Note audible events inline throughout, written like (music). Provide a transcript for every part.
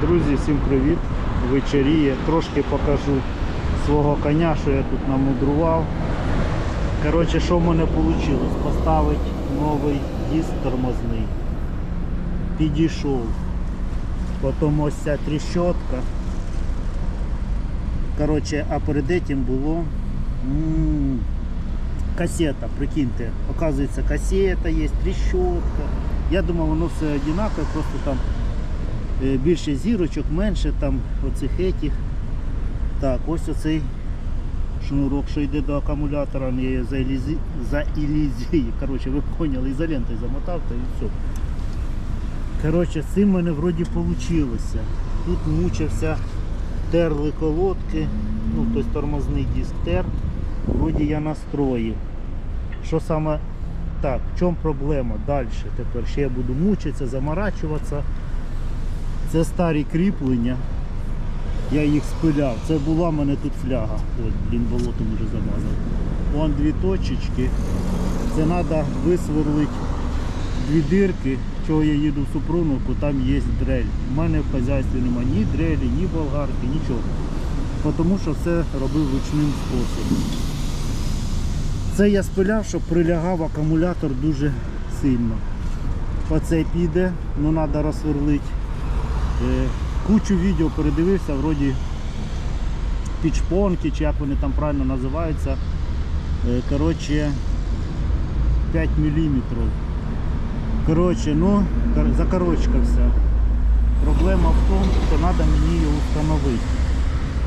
Друзі, всім привіт! Вечеріє. Трошки покажу свого коня, що я тут намудрував. Коротше, що в мене вийшло? Поставити новий диск тормозний. Підійшов. Потім ось ця тріщотка. Коротше, а перед этим було м, касета, прикиньте. Оказується, касета є, тріщотка. Я думав, воно все одинаково, просто там більше зірочок, менше там оцих етіх. Так, ось оцей шнурок, що йде до акумулятора, не за, ілізі... за ілізією. Коротше, ви поняли, ізолентою замотав та і все. Коротше, з цим мене вроді вийшло. Тут мучився, терли колодки, ну, тобто тормозний диск тер. Вроді я настроїв. Що саме так, в чому проблема? Далі тепер ще я буду мучитися, заморачуватися. Це старі кріплення. Я їх спиляв. Це була в мене тут фляга. От, блін, болотом вже замазав. Вон дві точечки. Це треба висверлити дві дирки. Чого я їду в Супруновку, там є дрель. У мене в хазяйстві немає ні дрелі, ні болгарки, нічого. Тому що все робив ручним способом. Це я спиляв, щоб прилягав акумулятор дуже сильно. Оце піде, ну треба розсверлити. Е, Кучу відео передивився, вроді підшпонки, чи як вони там правильно називаються. Е, Коротше, 5 мм. Коротше, ну, кор- закорочкався. Проблема в тому, що треба мені його встановити.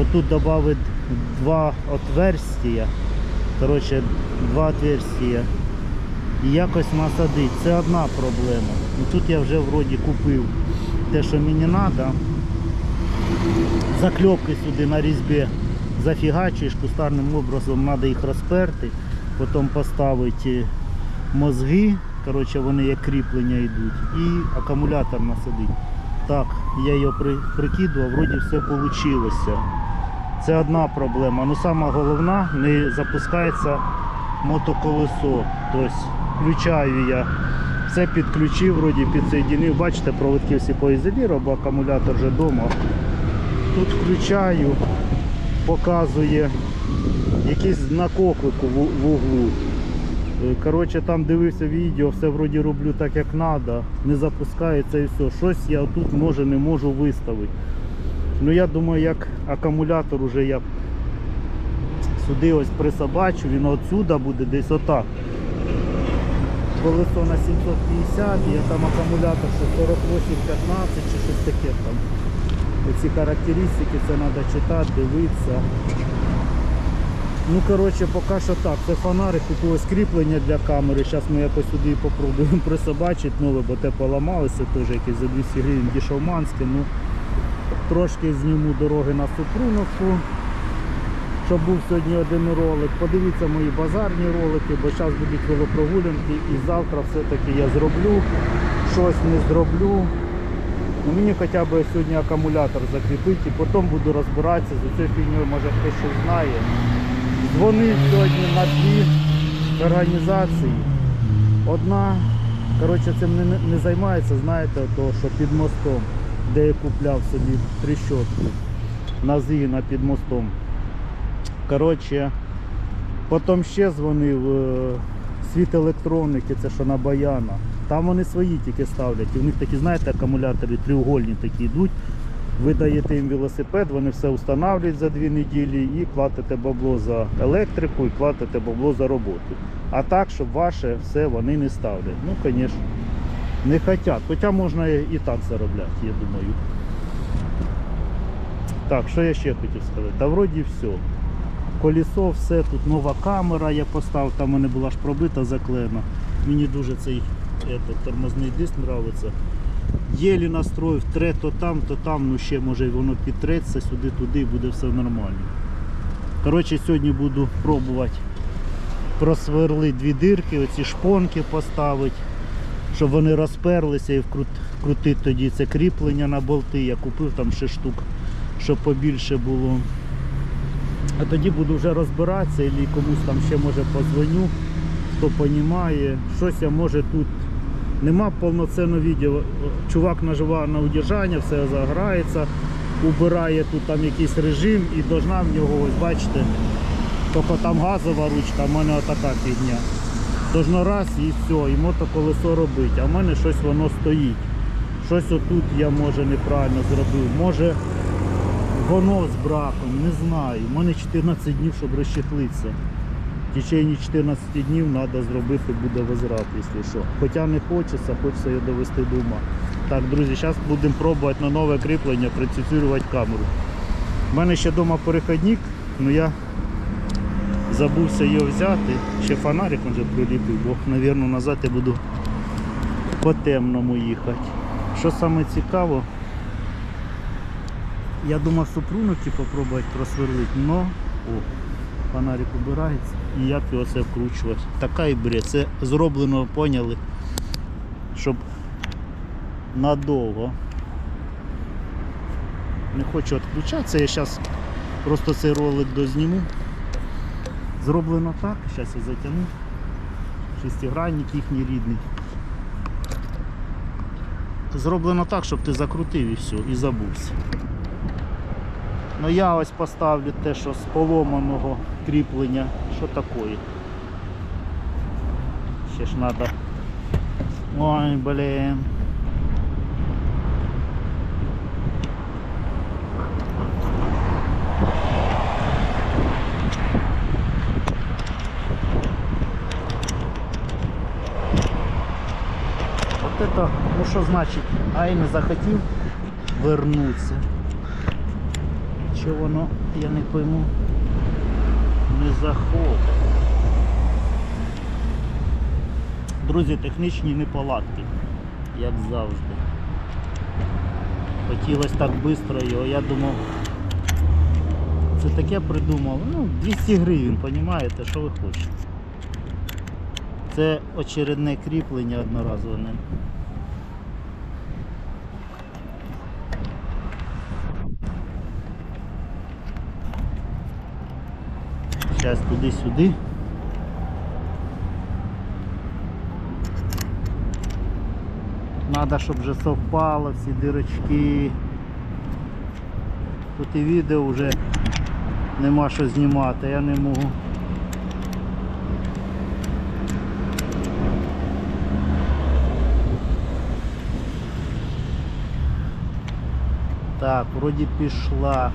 Отут додали два отверстия. Коротше, два отверстия. І якось насадити. Це одна проблема. Ну, тут я вже вроді купив те, що мені треба. Закльопки сюди на різьбі зафігачуєш, кустарним образом треба їх розперти, потім поставити мозги, коротше, вони як кріплення йдуть, і акумулятор насадити. Так, я його при, прикидував, вроді все вийшло. Це одна проблема. Ну сама головна, не запускається мотоколесо. Тобто включаю я. Все підключив, вроді підсоєдинив. Бачите, проводки всі поізолірував, бо акумулятор вже вдома. Тут включаю, показує якийсь знак оклику в, в углу. Е, Коротше, там дивився відео, все вроді роблю так, як треба, не запускається і все. Щось я тут може не можу виставити. Ну я думаю, як акумулятор уже я сюди ось присобачу, він отсюда буде десь отак. Колесо на 750, є там акумулятор, що 4815 чи щось таке там. Оці характеристики це треба читати, дивитися. Ну коротше, поки що так. Це фонарик, купили скріплення для камери. Зараз ми якось сюди попробуємо (laughs) присобачити нове, бо те поламалося, теж якесь за 200 гривень дешевманське. Ну, трошки зніму дороги на Супруновку, щоб був сьогодні один ролик. Подивіться мої базарні ролики, бо зараз будуть велопрогулянки і завтра все-таки я зроблю, щось не зроблю. Ну, мені хоча б сьогодні акумулятор закріпити потім буду розбиратися з цією фігньою, може хтось щось знає. Дзвонив сьогодні на дві організації. Одна, коротше, цим не, не займається, знаєте, то, що під мостом, де я купляв собі тріщотку на згина під мостом. Коротше, потім ще дзвонив е, світ електроніки, це що на Баяна. Там вони свої тільки ставлять. І в них такі, знаєте, акумулятори треугольні такі йдуть. Ви даєте їм велосипед, вони все встановлюють за дві неділі і платите бабло за електрику і платите бабло за роботу. А так, щоб ваше все вони не ставлять. Ну, звісно, не хочуть. Хоча можна і так заробляти, я думаю. Так, що я ще хотів сказати? Та вроді все. Колесо, все, тут нова камера я поставив, там мене була ж пробита заклеєна. Мені дуже цей этот, тормозний диск подобається. Єлі настроїв, тре то там, то там, ну ще може воно підтреться сюди-туди, буде все нормально. Коротше, сьогодні буду пробувати просверлити дві дирки, оці шпонки поставити, щоб вони розперлися і вкрутити тоді це кріплення на болти. Я купив там ще штук, щоб побільше було. А тоді буду вже розбиратися, і комусь там ще може позвоню, хто розуміє. Щось я може тут Нема повноцінного відео. Чувак наживає на удержання, все заграється, убирає тут там якийсь режим і должна в нього, ось бачите, тільки там газова ручка, а в мене отака фігня. Должно раз і все, і мотоколесо робить, а в мене щось воно стоїть. Щось отут я може неправильно зробив. Може воно з браком, не знаю. У мене 14 днів, щоб розчехлитися. В течение 14 днів треба зробити буде возврат, якщо що. Хоча не хочеться, хочеться її довести до ума. Так, друзі, зараз будемо пробувати на нове кріплення прицепірувати камеру. У мене ще вдома переходник, але я забувся його взяти. Ще фонарик вже приліпив, бо, мабуть, назад я буду по темному їхати. Що цікаво, я думав супрунуки попробувати просверлити, но о, фонарик убирається і як його це вкручувати. Така і бред. Це зроблено, поняли, щоб надовго. Не хочу відключатися, я зараз просто цей ролик дозніму. Зроблено так, зараз я затягну. Шестигранник їхній рідний. Зроблено так, щоб ти закрутив і все, і забувся. Ну я ось поставлю те, що з поломаного кріплення. Що таке? Ще ж треба. Ой, блін. Вот это, ну що значить, ай не захотів вернутися. Чи воно, я не пойму, не заходить. Друзі, технічні неполадки, як завжди. Хотілося так швидко його, я думав, це таке придумав. Ну, 200 гривень, розумієте, що ви хочете. Це очередне кріплення одноразове. Зараз туди-сюди. Надо, щоб вже совпало всі дирочки. Тут і відео вже нема що знімати, я не можу. Так, вроді пішла.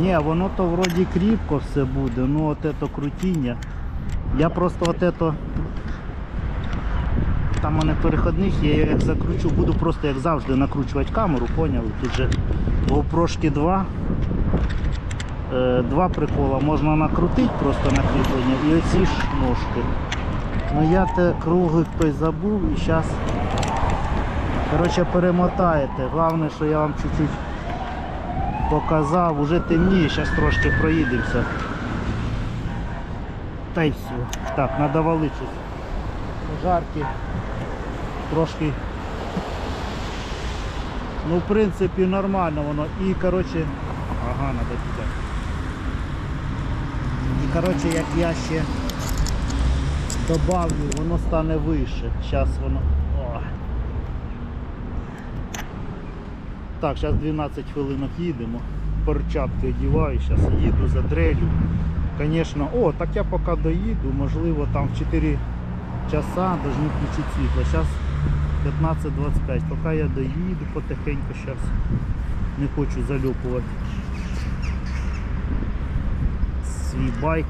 Ні, воно то вроді кріпко все буде, ну от це крутіння. Я просто от это там у мене переходних, я як закручу, буду просто як завжди накручувати камеру, поняли? Тут же GoPro 2. Е, два прикола. Можна накрутити просто на кріплення і оці ж ножки. Ну я те круглик той забув і зараз коротше перемотаєте. Головне, що я вам чуть-чуть показав, уже темніє, зараз трошки проїдемося. Та й все. Так, валити щось. Жарки. Трошки. Ну, в принципі, нормально воно. І, коротше, ага, треба туди. І, коротше, як я ще добавлю, воно стане вище. Зараз воно. О. Так, зараз 12 хвилинок їдемо. Перчатки одіваю, зараз їду за дрелю. Звісно, о, так я поки доїду, можливо там в 4 часа должны включити світло. Зараз 15.25. Поки я доїду потихеньку зараз. Не хочу зальопувати свій байк.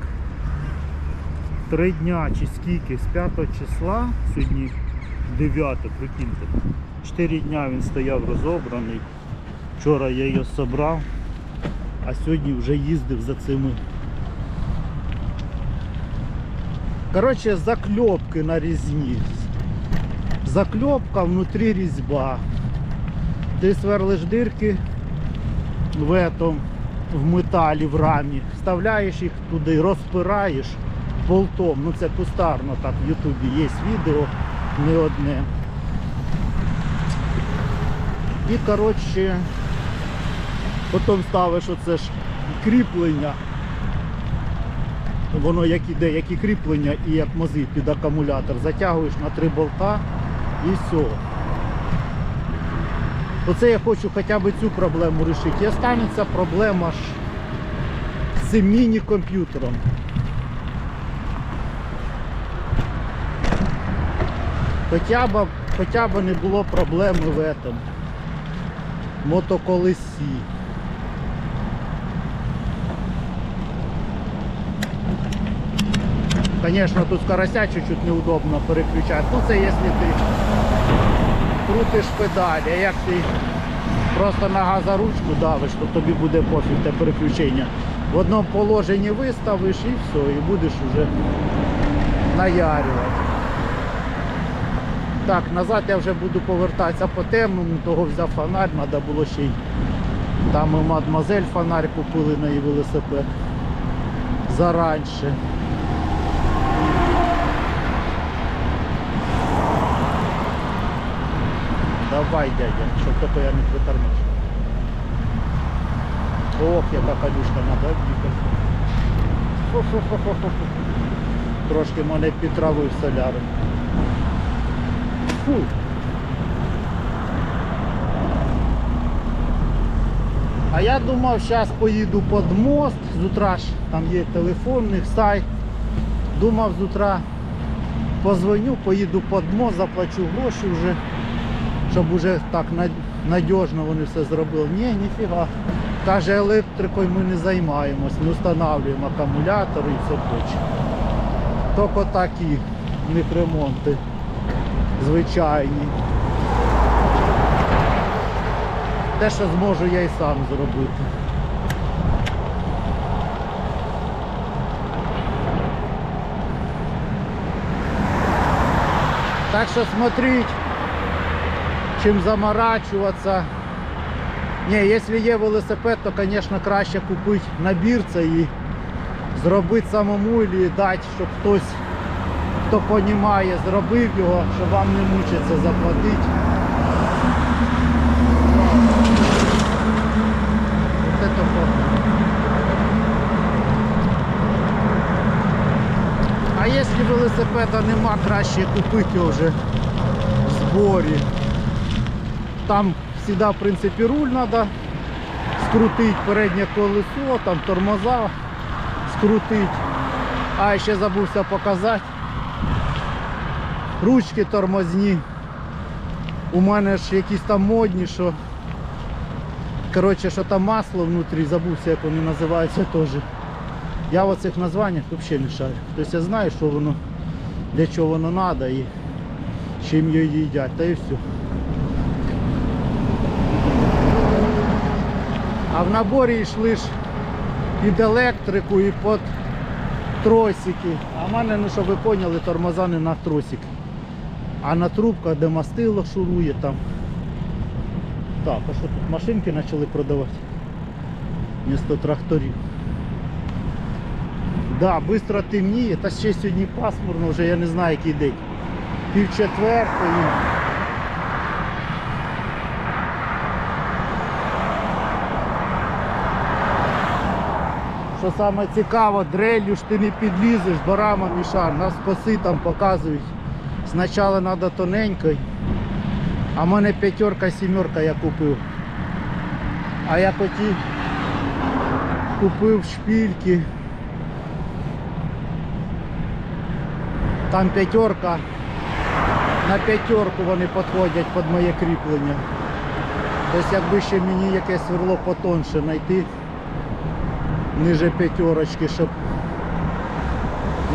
Три дня чи скільки, з 5 числа, сьогодні 9, прикиньте. 4 дня він стояв розобраний. Вчора я його зібрав, а сьогодні вже їздив за цими. Коротше, закльопки нарізні. Закльопка внутрі різьба. Ти сверлиш дирки в этом, в металі, в рамі, вставляєш їх туди, розпираєш болтом. Ну це кустарно так в Ютубі є відео, не одне. І коротше, потім ставиш оце ж кріплення воно як іде, як і кріплення і як мози під акумулятор. Затягуєш на три болта і все. Оце я хочу хоча б цю проблему вирішити. І останеться проблема ж з міні-комп'ютером. Хоча б, хоча б не було проблеми в этом мотоколесі. Конечно, тут скорося чуть-чуть неудобно переключати. Ну це якщо ти крутиш педалі, а як ти просто на газоручку давиш, то тобі буде пофіг те переключення. В одному положенні виставиш і все, і будеш вже наярювати. Так, назад я вже буду повертатися по темному, того взяв фонарь, треба було ще й там і мадмазель фонарь купили на її велосипед заранше. Давай, дядя, щоб тільки я не притормажу. Ох, яка калюшка надо. Фу-фу-фу-фу-фу. Трошки мене підтравив соляром. Фу. А я думав, зараз поїду під мост з утра ж, там є телефонний сайт. Думав з утра позвоню, поїду під мост, заплачу гроші вже, щоб вже так надіжно вони все зробили. Ні, ніфіга. Каже, електрикою ми не займаємось, не встановлюємо акумулятори і все проче. Тільки такі в них ремонти звичайні. Те, що зможу, я і сам зробити. Так що смотріть, чим заморачуватися. Ні, якщо є велосипед, то, звісно, краще купити набір це і зробити самому і дати, щоб хтось, хто розуміє, зробив його, щоб вам не мучиться заплатити. А якщо велосипеда нема, краще купити його вже в зборі. Там завжди, в принципі, руль треба скрутити переднє колесо, там тормоза скрутити. А ще забувся показати. Ручки тормозні. У мене ж якісь там модні, що Коротше, що там масло внутрі, забувся, як вони називаються теж. Я в оцих названнях взагалі не шарю. Тобто я знаю, що воно, для чого воно треба і чим її їдять, та і все. А в наборі йшли ж під електрику і під тросики. А в мене, ну щоб ви поняли, тормоза не на тросик. А на трубках, де мастило шурує там. Так, а що тут машинки почали продавати? Місто тракторів. Да, швидко темніє, та ще сьогодні пасмурно, вже я не знаю який день. Пів четвертої. Що саме цікаво, дрелью ж ти не підлізеш, бо рама мішар, нас коси там показують. Спочатку треба тоненькою. А в мене п'ятерка, сімерка я купив. А я хотів купив шпильки. Там п'ятерка. На п'ятерку вони підходять під моє кріплення. Тобто якби ще мені якесь сверло потонше знайти ниже п'ятерочки, щоб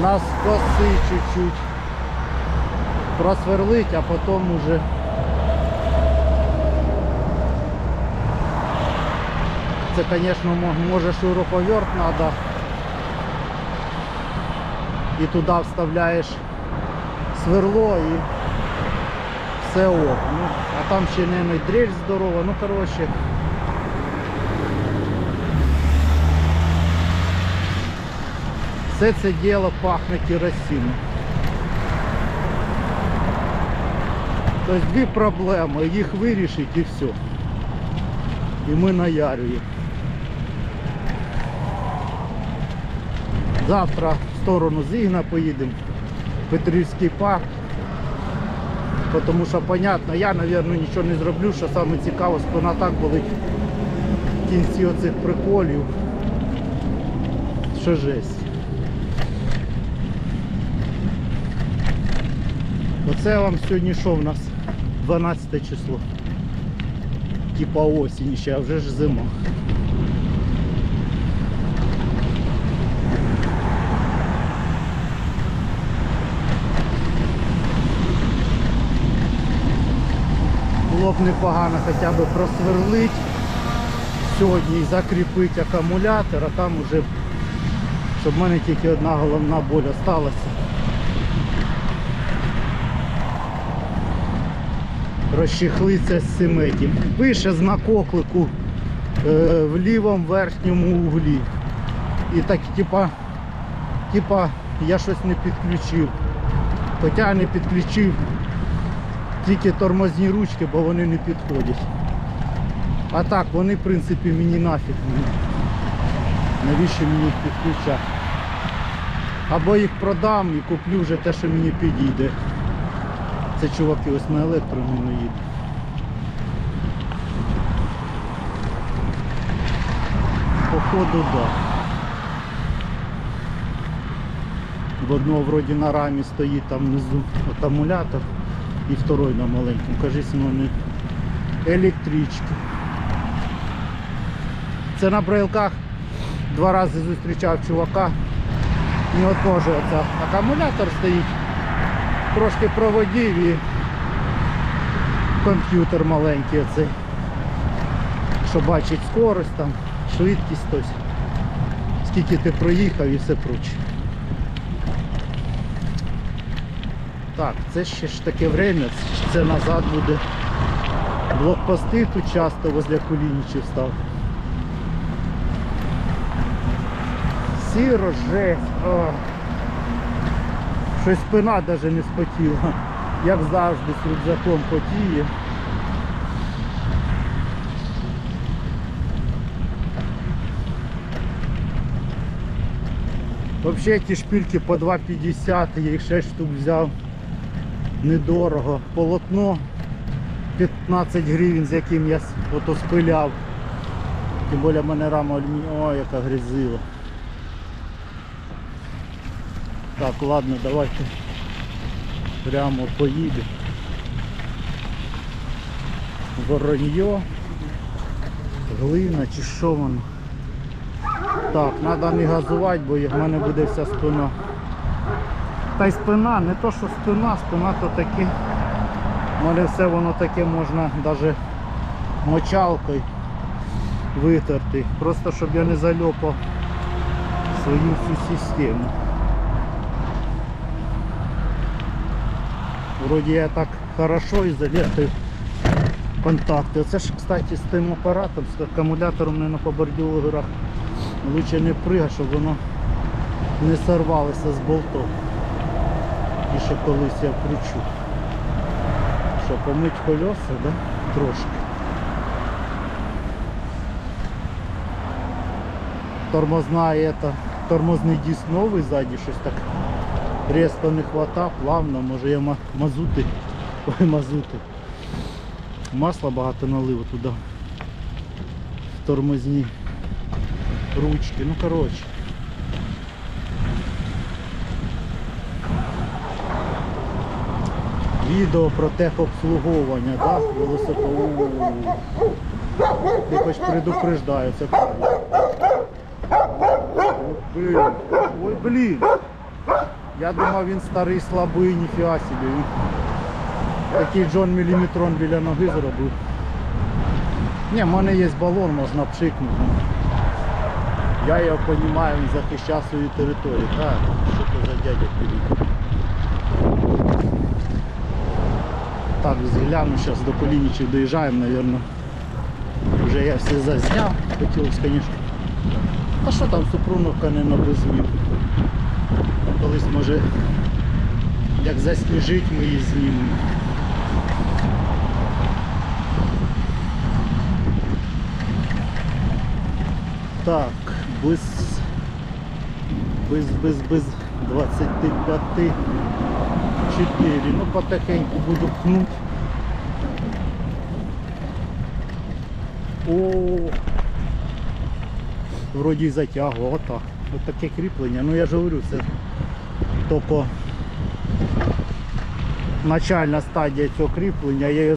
нас коси чуть-чуть просверлить, а потім уже Це, звісно, мо- може шуруповерт треба. І туди вставляєш сверло і все ок. Ну, а там ще не дрель здорова, ну коротше. Все це діло пахне керосином. Тобто дві проблеми, їх вирішить і все. І ми наярюємо. Завтра в сторону Зігна поїдемо. Петрівський парк. Тому що, понятно, я, мабуть, нічого не зроблю, що саме цікаво, спина так болить кінці оцих приколів. Що жесть. Оце вам сьогодні що в нас? 12 число. Типа осінь ще, а вже ж зима. Було б непогано хоча б просверлить сьогодні і закріпити акумулятор, а там уже, щоб в мене тільки одна головна боль осталася. Розчехлиться з симетів. Пише знак оклику е, в лівому верхньому углі. І так, типа, типа, я щось не підключив. Хоча не підключив тільки тормозні ручки, бо вони не підходять. А так, вони в принципі мені нафіг. Навіщо мені їх підключати? Або їх продам і куплю вже те, що мені підійде. Це чуваки ось на електроміну їде. Походу, да. В одного вроді на рамі стоїть там внизу акумулятор і второй на маленькому. Кажись, вони електрички. Це на брайлках два рази зустрічав чувака. І от може оце акумулятор стоїть, трошки проводів і комп'ютер маленький оцей. Що бачить скорость там, швидкість ось, скільки ти проїхав і все проче. Так, це ще ж таке время, це назад буде. Блокпости тут часто возле кулінічів став. Сіро, жесть. Щось спина навіть не спотіла. Як завжди з рюкзаком потіє. Взагалі ті шпильки по 2,50, я їх 6 штук взяв. Недорого. Полотно 15 гривень, з яким я ото спиляв. Тим більше в мене рама алюмінієва. Ой, яка грязила. Так, ладно, давайте прямо поїдемо. Вороньо, глина чи що воно. Так, треба не газувати, бо в мене буде вся спина. Та й спина, не то що спина, спина то таке. У мене все воно таке можна навіть мочалкою витерти. Просто щоб я не зальопав свою всю систему. Вроді я так хорошо ізолюю контакти. Оце ж, кстати, з тим апаратом, з акумулятором не на по бордюрах. Лучше не пригати, щоб воно не сорвалося з болтов. І що колись я кручу. Що, помить колеса, да? Трошки. Тормозна это, тормозний диск новий ззаді, щось так різко не хватав, плавно, може я мазути, ой, мазути. Масла багато налив туди. В тормозні ручки. Ну коротше. Відео про техобслуговування, да? велосипеду. Ти хоч предупреждаю, це правда. Блін. Ой, блін. Я думав він старий слабий, ніфіга собі. Він Такий Джон міліметрон біля ноги зробив. Ні, в мене є балон, можна пшикнути. Я його розумію, він захищав свою територію. Так, що це за дядя підійде. Так, згляну, зараз до Колінічів доїжджаємо, мабуть. Вже я все зазняв, хотілося, звісно. А що там Супруновка не на? Колись може як засніжить ми її знімемо. Так, без без, без, без 25 4. Ну потихеньку буду пнуть. О, вроді й затягував, отак. Ось таке кріплення. Ну я ж говорю, це тільки начальна стадія цього кріплення. Його